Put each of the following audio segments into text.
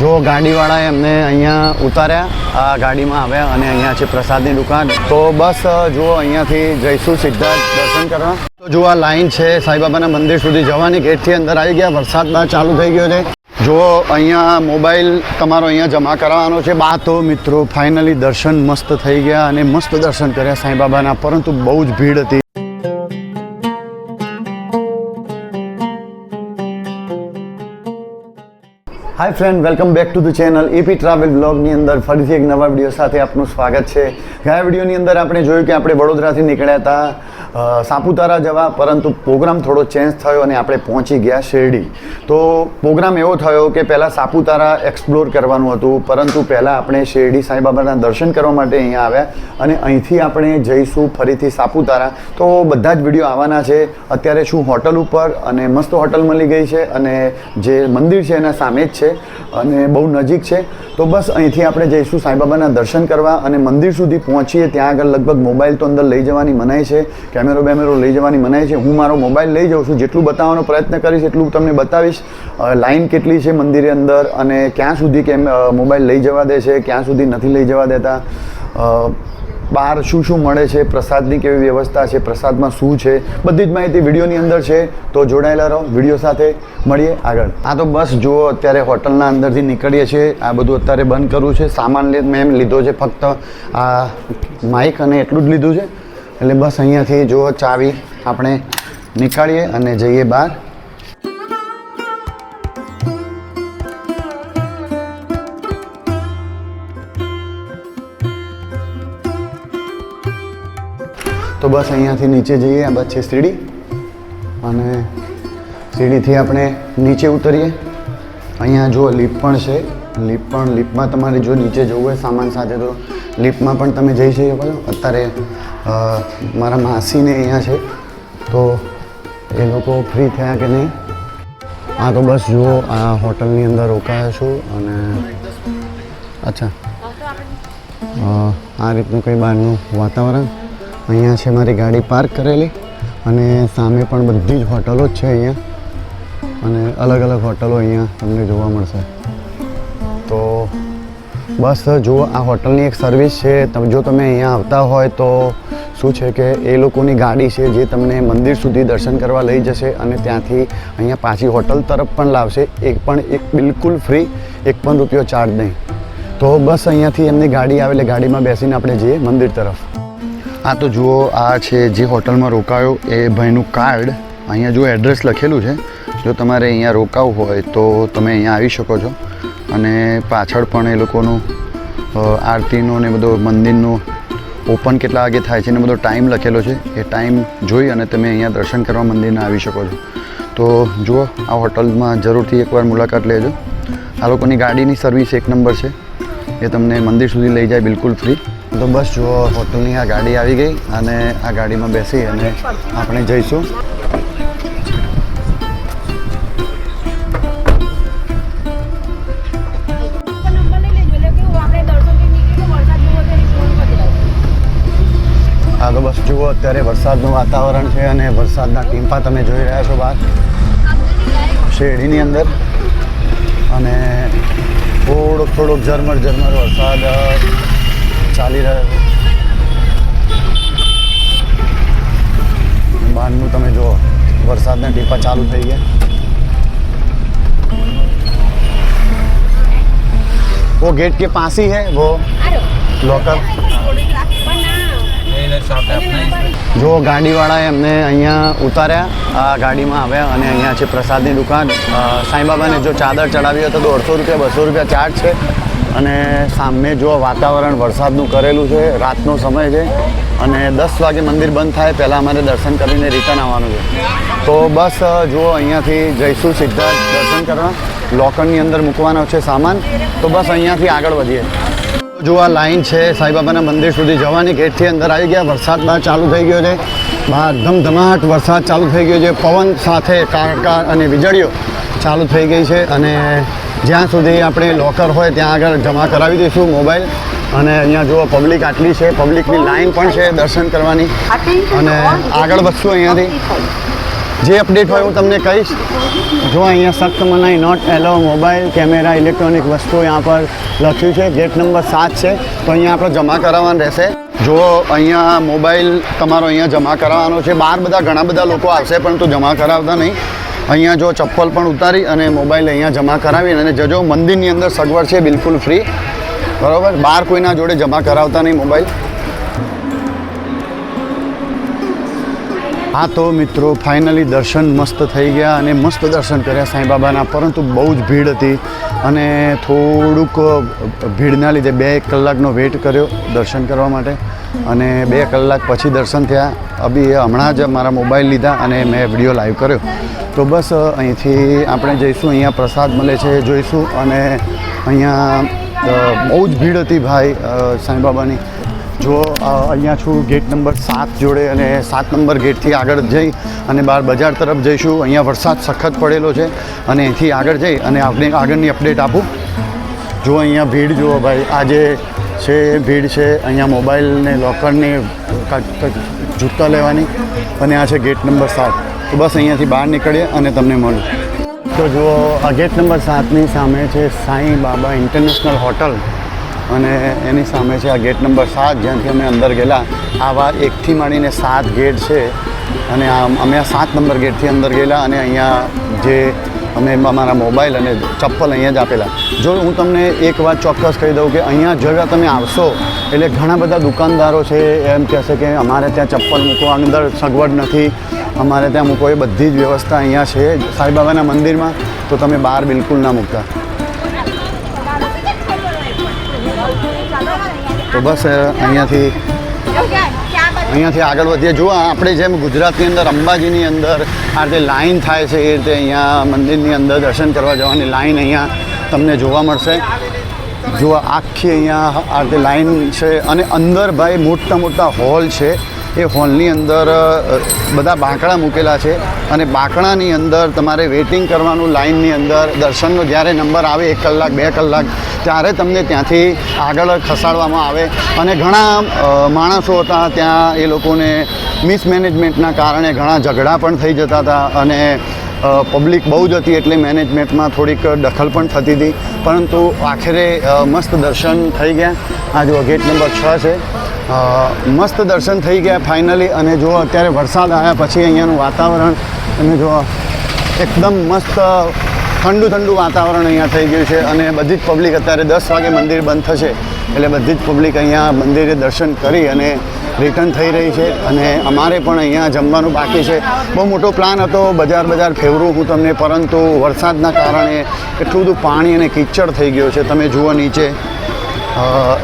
જો ગાડીવાળાએ એમને અહીંયા ઉતાર્યા, આ ગાડીમાં આવ્યા અને અહીંયા છે પ્રસાદની દુકાન, તો બસ જુઓ અહીંયાથી જઈશું સીધા દર્શન કરવા. તો જુઓ આ લાઈન છે સાંઈબાબાના મંદિર સુધી જવાની, ગેટથી અંદર આવી ગયા, વરસાદ ચાલુ થઈ ગયો છે. જો અહીંયા મોબાઈલ તમારો અહીંયા જમા કરાવવાનો છે. બા તો મિત્રો, ફાઇનલી દર્શન મસ્ત થઈ ગયા અને મસ્ત દર્શન કર્યા સાંઈબાબાના, પરંતુ બહુ જ ભીડ હતી. Hi friend welcome back to the channel AP travel બ્લોગની અંદર ફરીથી એક નવા વીડિયો સાથે આપનું સ્વાગત છે. ગયા વિડીયોની અંદર આપણે જોયું કે આપણે વડોદરાથી નીકળ્યા હતા. સાપુતારા જવા, પરંતુ પ્રોગ્રામ થોડો ચેન્જ થયો અને આપણે પહોંચી ગયા શેરડી. તો પ્રોગ્રામ એવો થયો કે પહેલાં સાપુતારા એક્સપ્લોર કરવાનું હતું, પરંતુ પહેલાં આપણે શેરડી સાંઈબાબાના દર્શન કરવા માટે અહીંયા આવ્યા અને અહીંથી આપણે જઈશું ફરીથી સાપુતારા. તો બધા જ વીડિયો આવવાના છે. અત્યારે શું હોટલ ઉપર અને મસ્ત હોટલ મળી ગઈ છે અને જે મંદિર છે એના સામે જ છે અને બહુ નજીક છે. તો બસ અહીંથી આપણે જઈશું સાંઈબાબાના દર્શન કરવા અને મંદિર સુધી પહોંચીએ. ત્યાં આગળ લગભગ મોબાઈલ તો અંદર લઈ જવાની મનાઈ છે. કેમેરો બેમેરો લઈ જવાની મનાઈ છે. હું મારો મોબાઈલ લઈ જાઉં છું. જેટલું બતાવવાનો પ્રયત્ન કરીશ, એટલું તમને બતાવીશ. લાઇન કેટલી છે મંદિરે અંદર અને ક્યાં સુધી કેમ મોબાઈલ લઈ જવા દે છે, ક્યાં સુધી નથી લઈ જવા દેતા? બહાર શું શું મળે છે, પ્રસાદની કેવી વ્યવસ્થા છે, પ્રસાદમાં શું છે? બધી જ માહિતી વિડીયોની અંદર છે. તો જોડાયેલા રહો. વીડિયો સાથે મળીએ આગળ. આ તો બસ જુઓ, અત્યારે હોટલના અંદરથી નીકળીએ છીએ. આ બધું અત્યારે બંધ કરવું છે. સામાન મેં લીધો છે ફક્ત આ માઇક અને એટલું જ લીધું છે. એટલે બસ અહીંયાથી જુઓ ચાવી આપણે નીકાળીએ અને જઈએ બહાર. તો બસ અહીંયાથી નીચે જઈએ, આ બસ છે સીડી અને સીડીથી આપણે નીચે ઉતરીએ. અહીંયા જો લિફ્ટ પણ છે. લીપ પણ, લીપમાં તમારે જો નીચે જવું હોય સામાન સાથે, તો લિફ્ટમાં પણ તમે જઈ શકો છો. અત્યારે મારા માસીને અહીંયા છે. તો એ લોકો ફ્રી થયા કે નહીં? હા તો બસ જુઓ, આ હોટલની અંદર રોકાયા છું અને અચ્છા. આ રીતનું કંઈ બહારનું વાતાવરણ. અહીંયા છે મારી ગાડી પાર્ક કરેલી અને સામે પણ બધી જ હોટલો જ છે અહીંયા. અને અલગ અલગ હોટલો અહીંયા તમને જોવા મળશે. તો બસ જુઓ, આ હોટલની એક સર્વિસ છે. જો તમે અહીંયા આવતા હોય તો શું છે કે એ લોકોની ગાડી છે જે તમને મંદિર સુધી દર્શન કરવા લઈ જશે અને ત્યાંથી અહીંયા પાછી હોટલ તરફ પણ લાવશે. એક પણ એક બિલકુલ ફ્રી, એક પણ રૂપિયો ચાર્જ નહીં. તો બસ અહીંયાથી એમની ગાડી આવે એટલે ગાડીમાં બેસીને આપણે જઈએ મંદિર તરફ. આ તો જુઓ, આ છે જે હોટલમાં રોકાયો એ ભાઈનું કાર્ડ. અહીંયા જો એડ્રેસ લખેલું છે. જો તમારે અહીંયા રોકાવું હોય તો તમે અહીંયા આવી શકો છો. અને પાછળ પણ એ લોકોનું આરતીનું ને બધું મંદિરનું ઓપન કેટલા વાગે થાય છે ને બધો ટાઈમ લખેલો છે. એ ટાઈમ જોઈ અને તમે અહીંયા દર્શન કરવા મંદિરના આવી શકો છો. તો જુઓ, આ હોટલમાં જરૂરથી એકવાર મુલાકાત લેજો. આ લોકોની ગાડીની સર્વિસ એક નંબર છે. એ તમને મંદિર સુધી લઈ જાય બિલકુલ ફ્રી તો બસ જુઓ, હોટલની આ ગાડી આવી ગઈ અને આ ગાડીમાં બેસી અને આપણે જઈશું. જુઓ અત્યારે વરસાદનું વાતાવરણ છે અને વરસાદના ટીમ્પા તમે જોઈ રહ્યા છો બહાર શેરડીની અંદર અને થોડોક થોડોક ઝરમર ઝરમર વરસાદ અ, ચાલી રહ્યો છે બહારનું તમે જુઓ વરસાદના ટીપા ચાલુ થઈ ગયા वो गेट के पास ही है वो જો ગાડીવાળાએ એમને અહીંયા ઉતાર્યા, આ ગાડીમાં આવ્યા અને અહીંયા છે પ્રસાદની દુકાન. સાંઈબાબાને જો ચાદર ચડાવી હોય તો દોઢસો રૂપિયા, બસો રૂપિયા ચાર્જ છે. અને સામે જો વાતાવરણ વરસાદનું કરેલું છે, રાતનો સમય છે, અને દસ વાગે મંદિર બંધ થાય, પહેલાં અમારે દર્શન કરીને રિટર્ન આવવાનું છે. તો બસ જુઓ અહીંયાથી જઈશું સીધા દર્શન કરવા, લોકરની અંદર મૂકવાનો છે સામાન. તો બસ અહીંયાથી આગળ વધીએ. જો આ લાઈન છે સાંઈબાબાના મંદિર સુધી જવાની ગેટથી અંદર આવી ગયા. વરસાદ બહાર ચાલુ થઈ ગયો છે. બહાર ધમધમાટ વરસાદ ચાલુ થઈ ગયો છે. પવન સાથે કાળકાર અને વીજળીઓ ચાલુ થઈ ગઈ છે અને જ્યાં સુધી આપણે લોકર હોય ત્યાં આગળ જમા કરાવી દઈશું મોબાઈલ. અને અહીંયા જુઓ પબ્લિક આટલી છે. પબ્લિકની લાઈન પણ છે દર્શન કરવાની. અને આગળ વધશું અહીંયાથી. જે અપડેટ હોય હું તમને કહીશ. જો અહીંયા સખ્ત મનાઈ not allow mobile camera electronic વસ્તુઓ અહીંયા પર લખ્યું છે. ગેટ નંબર સાત છે. તો અહીંયા આપણે જમા કરાવવાનું રહેશે. જો અહીંયા મોબાઈલ તમારો અહીંયા જમા કરાવવાનો છે. બહાર બધા ઘણા બધા લોકો આવશે પરંતુ જમા કરાવતા નહીં. અહીંયા જો ચપ્પલ પણ ઉતારી અને મોબાઈલ અહીંયા જમા કરાવી અને જજો મંદિરની અંદર સગવડ છે, બિલકુલ ફ્રી બરાબર? બહાર કોઈના જોડે જમા કરાવતા નહીં મોબાઈલ હા તો મિત્રો ફાઇનલી દર્શન મસ્ત થઈ ગયા અને મસ્ત દર્શન કર્યા સાંઈબાબાના, પરંતુ બહુ જ ભીડ હતી અને થોડુંક ભીડના લીધે બે એક કલાકનો વેટ કર્યો દર્શન કરવા માટે અને બે કલાક પછી દર્શન થયા. અભી હમણાં જ મારા મોબાઈલ લીધા અને મેં વીડિયો લાઈવ કર્યો. તો બસ, અહીંથી આપણે જઈશું, અહીંયા પ્રસાદ મળે છે, જોઈશું અને અહીંયા બહુ જ ભીડ હતી ભાઈ સાંઈ સાંઈબાબાની. જો અહીંયા છું ગેટ નંબર સાત જોડે અને સાત નંબર ગેટથી આગળ જઈ અને બહાર બજાર તરફ જઈશું. અહીંયા વરસાદ સખત પડેલો છે અને અહીંથી આગળ જઈ અને આપણે આગળની અપડેટ આપું. જો અહીંયા ભીડ જુઓ ભાઈ આજે છે, ભીડ છે, અહીંયા મોબાઈલને લોકરની જૂતા લેવાની અને આ છે ગેટ નંબર સાત. તો બસ અહીંયાથી બહાર નીકળીએ અને તમને મળું. તો જુઓ, આ ગેટ નંબર સાતની સામે છે સાંઈ બાબા ઇન્ટરનેશનલ હોટલ અને એની સામે છે આ ગેટ નંબર સાત, જ્યાંથી અમે અંદર ગયેલા. આવા એકથી માંડીને સાત ગેટ છે. અને આ અમે આ સાત નંબર ગેટથી અંદર ગયેલા અને અહીંયા જે અમે અમારા મોબાઈલ અને ચપ્પલ અહીંયા જ આપેલા. જો હું તમને એક વાત ચોક્કસ કહી દઉં કે અહીંયા જગા તમે આવશો, એટલે ઘણા બધા દુકાનદારો છે એમ કહેશે કે અમારે ત્યાં ચપ્પલ મૂકવા અંદર સગવડ નથી. અમારે ત્યાં મૂકો એ બધી જ વ્યવસ્થા અહીંયા છે સાંઈબાબાના મંદિરમાં. તો તમે બહાર બિલકુલ ના મૂકતા. તો બસ અહીંયાથી અહીંયાથી આગળ વધીએ. જુઓ આપણે જેમ ગુજરાતની અંદર, અંબાજીની અંદર, આ રીતે લાઈન થાય છે, એ રીતે અહીંયા મંદિરની અંદર દર્શન કરવા જવાની લાઈન અહીંયા તમને જોવા મળશે. જુઓ, આખી અહીંયા આ રીતે લાઈન છે અને અંદર ભાઈ મોટા મોટા હોલ છે. એ હોલની અંદર બધા બાંકડા મૂકેલા છે અને બાંકડાની અંદર તમારે વેઇટિંગ કરવાનું લાઇનની અંદર, દર્શનનો જ્યારે નંબર આવે એક કલાક, બે કલાક, ત્યારે તમને ત્યાંથી આગળ ખસાડવામાં આવે. અને ઘણા માણસો હતા ત્યાં એ લોકોને મિસમેનેજમેન્ટના કારણે ઘણા ઝઘડા પણ થઈ જતા હતા અને પબ્લિક બહુ જ હતી એટલે મેનેજમેન્ટમાં થોડીક દખલ પણ થતી હતી. પરંતુ આખરે મસ્ત દર્શન થઈ ગયા. આ ગેટ નંબર છ છે. મસ્ત દર્શન થઈ ગયા ફાઇનલી. અને જો અત્યારે વરસાદ આવ્યા પછી અહીંયાનું વાતાવરણ તમે જો એકદમ મસ્ત ઠંડુ ઠંડુ વાતાવરણ અહીંયા થઈ ગયું છે. અને બધી જ પબ્લિક અત્યારે દસ વાગે મંદિર બંધ થશે. એટલે બધી જ પબ્લિક અહીંયા મંદિરે દર્શન કરી અને રિટર્ન થઈ રહી છે. અને અમારે પણ અહીંયા જમવાનું બાકી છે. બહુ મોટો પ્લાન હતો બજાર બજાર ફેરવું હું તમને, પરંતુ વરસાદના કારણે એટલું બધું પાણી અને કિચડ થઈ ગયું છે. તમે જુઓ નીચે.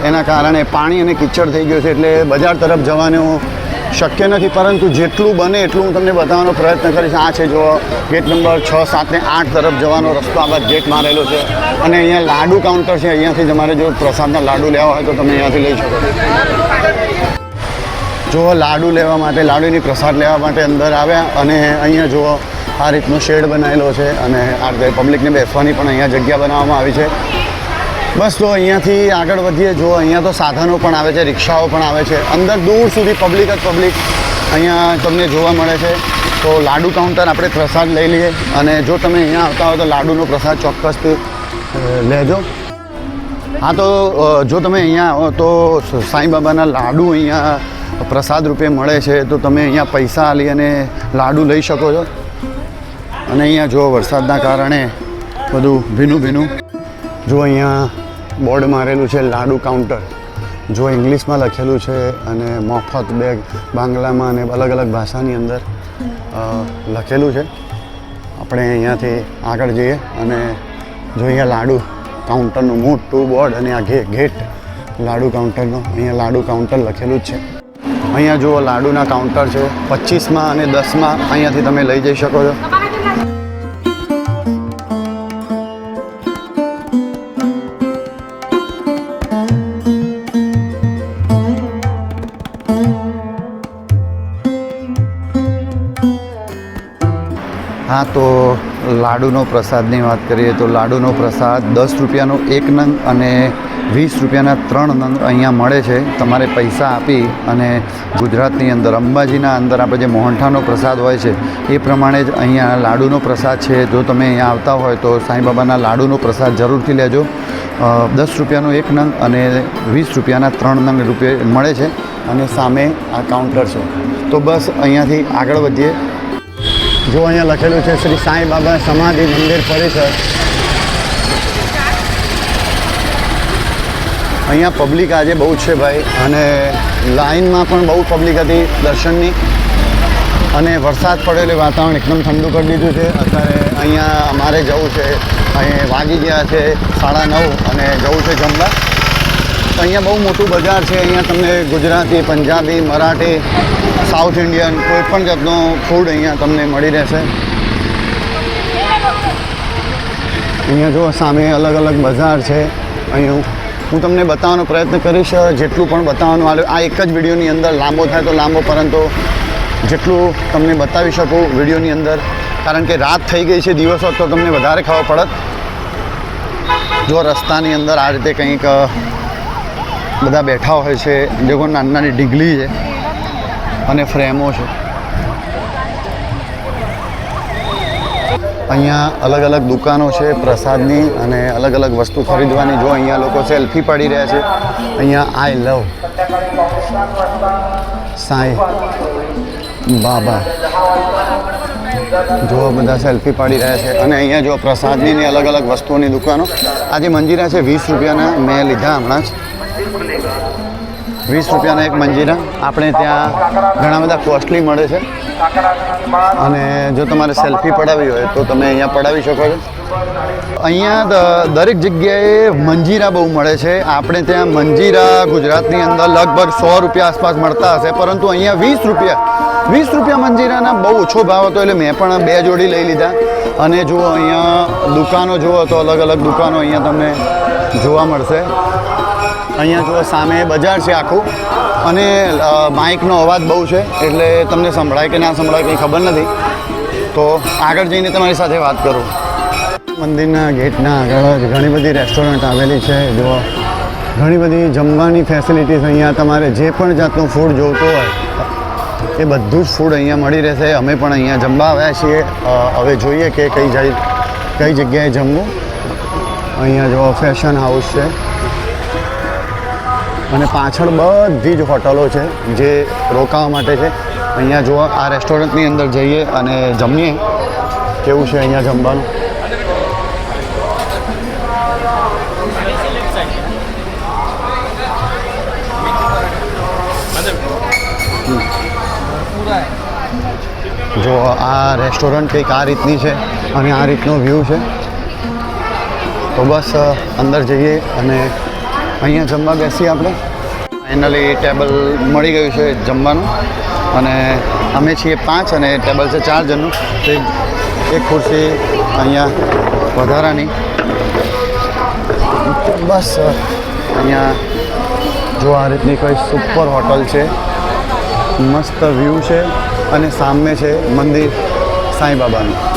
એના કારણે પાણી અને કિચડ થઈ ગયું છે એટલે બજાર તરફ જવાનું શક્ય નથી. પરંતુ જેટલું બને એટલું હું તમને બતાવવાનો પ્રયત્ન કરીશ. આ છે જો ગેટ નંબર છ, સાત ને આઠ તરફ જવાનો રસ્તો આ બાદ ગેટ મારેલો છે. અને અહીંયા લાડુ કાઉન્ટર છે. અહીંયાથી તમારે જો પ્રસાદના લાડુ લેવા હોય તો તમે અહીંયાથી લઈ શકો. જો લાડુ લેવા માટે, લાડુની પ્રસાદ લેવા માટે અંદર આવ્યા અને અહીંયા જુઓ, આ રીતનો શેડ બનાવેલો છે. અને આ પબ્લિકને બેસવાની પણ અહીંયા જગ્યા બનાવવામાં આવી છે. બસ તો અહીંયાથી આગળ વધીએ. જો અહીંયા તો સાધનો પણ આવે છે, રિક્ષાઓ પણ આવે છે. અંદર દૂર સુધી પબ્લિક જ પબ્લિક અહીંયા તમને જોવા મળે છે. તો લાડુ કાઉન્ટર આપણે પ્રસાદ લઈ લઈએ અને જો તમે અહીંયા આવતા હો તો લાડુનો પ્રસાદ ચોક્કસથી લેજો. હા, તો જો તમે અહીંયા આવો તો સાંઈબાબાના લાડુ અહીંયા પ્રસાદ રૂપે મળે છે. તો તમે અહીંયા પૈસા આલી અને લાડુ લઈ શકો છો. અને અહીંયા જો વરસાદના કારણે બધું ભીનું ભીનું. જો અહીંયા બોર્ડ મારેલું છે લાડુ કાઉન્ટર. જો ઇંગ્લિશમાં લખેલું છે અને મફત બેગ બાંગ્લામાં અને અલગ અલગ ભાષાની અંદર લખેલું છે. આપણે અહીંયાથી આગળ જઈએ અને જો અહીંયા લાડુ કાઉન્ટરનું મોટું બોર્ડ અને આ ગેટ લાડુ કાઉન્ટરનો, અહીંયા લાડુ કાઉન્ટર લખેલું જ છે. અહીંયા જુઓ લાડુના કાઉન્ટર છે. પચીસમાં અને દસમાં અહીંયાથી તમે લઈ જઈ શકો છો. હા, તો લાડુનો પ્રસાદની વાત કરીએ તો લાડુનો પ્રસાદ દસ રૂપિયાનો એક નંગ અને વીસ રૂપિયાના ત્રણ નંગ અહીંયા મળે છે. તમારે પૈસા આપી અને ગુજરાતની અંદર, અંબાજીના અંદર આપણે જે મોહનઠાનો પ્રસાદ હોય છે, એ પ્રમાણે જ અહીંયા લાડુનો પ્રસાદ છે. જો તમે અહીંયા આવતા હોય તો સાંઈબાબાના લાડુનો પ્રસાદ જરૂરથી લેજો. દસ રૂપિયાનો એક નંગ અને વીસ રૂપિયાના ત્રણ નંગ રૂપિયા મળે છે અને સામે આ કાઉન્ટર છે. તો બસ અહીંયાથી આગળ વધીએ. જો અહીંયા લખેલું છે શ્રી સાંઈ બાબા સમાધિ મંદિર પરિસર. અહીંયા પબ્લિક આજે બહુ છે ભાઈ, અને લાઇનમાં પણ બહુ પબ્લિક હતી દર્શનની. અને વરસાદ પડેલું, વાતાવરણ એકદમ ઠંડુ કરી દીધું છે. અત્યારે અહીંયા અમારે જવું છે. અહીં વાગી ગયા છે સાડા નવ અને જવું છે જમવા. અહીંયા બહુ મોટું બજાર છે. અહીંયા તમને ગુજરાતી, પંજાબી, મરાઠી, સાઉથ ઇન્ડિયન કોઈ પણ જાતનું ફૂડ અહીંયા તમને મળી રહેશે. અહીંયા જો સામે અલગ અલગ બજાર છે. અહીં હું- તમને બતાવવાનો પ્રયત્ન કરીશ, જેટલું પણ બતાવવાનું આવે આ એક જ વિડીયોની અંદર લાંબો થાય તો લાંબો, પરંતુ જેટલું તમને બતાવી શકું વિડીયોની અંદર, કારણ કે રાત થઈ ગઈ છે દિવસ તો તમને વધારે ખબર પડત. જો રસ્તાની અંદર આ રીતે કંઈક બધા બેઠા હોય છે. જેઓ નાની નાની ડીગલી છે અને ફ્રેમો છે. અહીંયા અલગ અલગ દુકાનો છે પ્રસાદની અને અલગ અલગ વસ્તુ ખરીદવાની. જો અહીંયા લોકો સેલ્ફી પાડી રહ્યા છે, અહીંયા આઈ લવ. સાંઈ. બાબા. જો બધા સેલ્ફી પાડી રહ્યા છે. અને અહીંયા જો પ્રસાદની અલગ અલગ વસ્તુઓની દુકાનો. આજે જે મંજીરા છે વીસ રૂપિયાના. મેં લીધા હમણાં જ. વીસ રૂપિયાના એક મંજીરા. આપણે ત્યાં ઘણા બધા કોસ્ટલી મળે છે. અને જો તમારે સેલ્ફી પડાવી હોય તો તમે અહીંયા પડાવી શકો છો. અહીંયા દરેક જગ્યાએ મંજીરા બહુ મળે છે. આપણે ત્યાં મંજીરા ગુજરાતની અંદર લગભગ સો રૂપિયા આસપાસ મળતા હશે. પરંતુ અહીંયા વીસ રૂપિયા વીસ રૂપિયા મંજીરાના બહુ ઓછો ભાવ હતો એટલે મેં પણ બે જોડી લઈ લીધા. અને જુઓ અહીંયા દુકાનો જુઓ તો અલગ અલગ દુકાનો અહીંયા તમને જોવા મળશે. અહીંયા જો સામે બજાર છે આખું, અને માઇકનો અવાજ બહુ છે, એટલે તમને સંભળાય કે ના સંભળાય કંઈ ખબર નથી. તો આગળ જઈને તમારી સાથે વાત કરું. મંદિરના ગેટના આગળ ઘણી બધી રેસ્ટોરન્ટ આવેલી છે. જો, ઘણી બધી જમવાની ફેસિલિટીઝ અહીંયા તમારે જે પણ જાતનું ફૂડ જોઈતું હોય, એ બધું જ ફૂડ અહીંયા મળી રહેશે. અમે પણ અહીંયા જમવા આવ્યા છીએ. હવે જોઈએ કે કઈ જાય, કઈ જગ્યાએ જમવું. અહીંયા જો ફેશન હાઉસ છે. અને પાછળ બધી જ હોટલો છે જે રોકાવા માટે છે. અહીંયા જો આ રેસ્ટોરન્ટની અંદર જઈએ અને જમીએ. કેવું છે અહીંયા જમવાનું? જો આ રેસ્ટોરન્ટ કંઈક આ રીતની છે અને આ રીતનો વ્યૂ છે. તો બસ અંદર જઈએ અને અહીંયા જમવા બેસીએ આપણે. ફાઇનલી ટેબલ મળી ગયું છે જમવાનું. અને અમે છીએ પાંચ અને ટેબલ છે ચાર જણનું. તો એક- ખુરશી અહીંયા વધારાની. બસ અહીંયા જો આ રીતની કોઈ સુપર હોટલ છે. મસ્ત વ્યૂ છે અને સામે છે મંદિર સાંઈ બાબાનું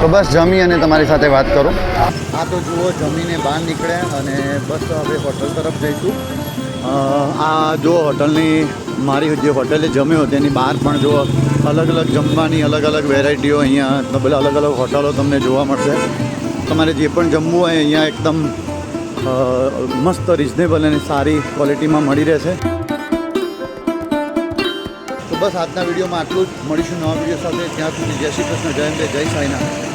તો બસ જમી અને તમારી સાથે વાત કરું. આ તો જુઓ, જમીને બહાર નીકળ્યા અને બસ હવે હોટલ તરફ જઈશું. આ જો હોટલની, મારી જે હોટલે જમ્યો તેની બહાર પણ જો અલગ અલગ જમવાની અલગ અલગ વેરાયટીઓ અહીંયા બધા અલગ અલગ હોટલો તમને જોવા મળશે. તમારે જે પણ જમવું હોય અહીંયા એકદમ મસ્ત રિઝનેબલ અને સારી ક્વોલિટીમાં મળી રહેશે. તો બસ આજના વિડીયોમાં આટલું જ. મળીશું નવા વીડિયો સાથે. ત્યાં સુધી જય શ્રી કૃષ્ણ, જય જય સાંઈનાથ.